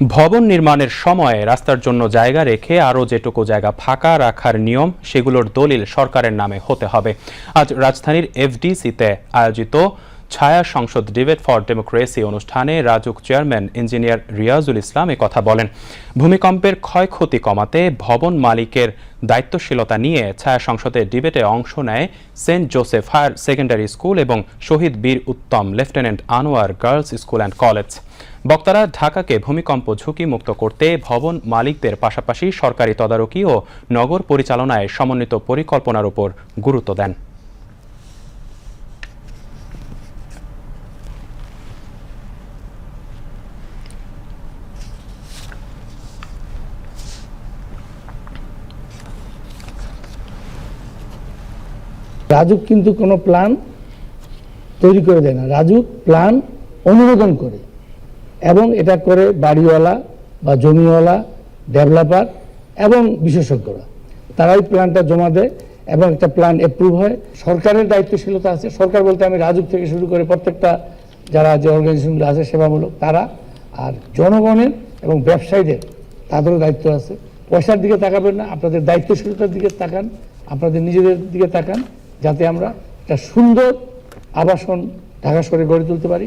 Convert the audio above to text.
ভবন নির্মাণের সময় রাস্তার জন্য জায়গা রেখে আরও যেটুকু জায়গা ফাঁকা রাখার নিয়ম, সেগুলোর দলিল সরকারের নামে হতে হবে। আজ রাজধানীর এফডিসিতে আয়োজিত ছায়া সংসদ ডিবেট ফর ডেমোক্রেসি অনুষ্ঠানে রাজুক চেয়ারম্যান ইঞ্জিনিয়ার রিয়াজুল ইসলাম কথা বলেন। ভূমিকম্পের ক্ষয়ক্ষতি কমাতে ভবন মালিকের দায়িত্বশীলতা নিয়ে ছায়া সংসদের ডিবেটে অংশ নেয় Saint Joseph higher secondary school এবং Shaheed Bir Uttam lieutenant Anwar girls school and college. বক্তারা ঢাকাকে ভূমিকম্প ঝুঁকি মুক্ত করতে ভবন মালিকদের পাশাপাশি সরকারি তদারকি ও নগর পরিচালনায় সমন্বিত পরিকল্পনার উপর গুরুত্ব দেন। রাজুক কিন্তু কোনো প্ল্যান তৈরি করে দেয় না। রাজুক প্ল্যান অনুমোদন করে এবং এটা করে বাড়িওয়ালা বা জমিওয়ালা ডেভেলপার এবং বিশেষজ্ঞরা। তারাই প্ল্যানটা জমা দেয় এবং একটা প্ল্যান অ্যাপ্রুভ হয়। সরকারের দায়িত্বশীলতা আছে। সরকার বলতে আমি রাজুক থেকে শুরু করে প্রত্যেকটা যারা যে অর্গানাইজেশনগুলো আছে, সেবামূলক তারা আর জনগণের এবং ব্যবসায়ীদের তাদেরও দায়িত্ব আছে। পয়সার দিকে তাকাবেন না। আপনাদের দায়িত্বশীলতার দিকে তাকান। আপনাদের নিজেদের দিকে তাকান। যাতে আমরা একটা সুন্দর আবাসন ঢাকা শহরে গড়ে তুলতে পারি।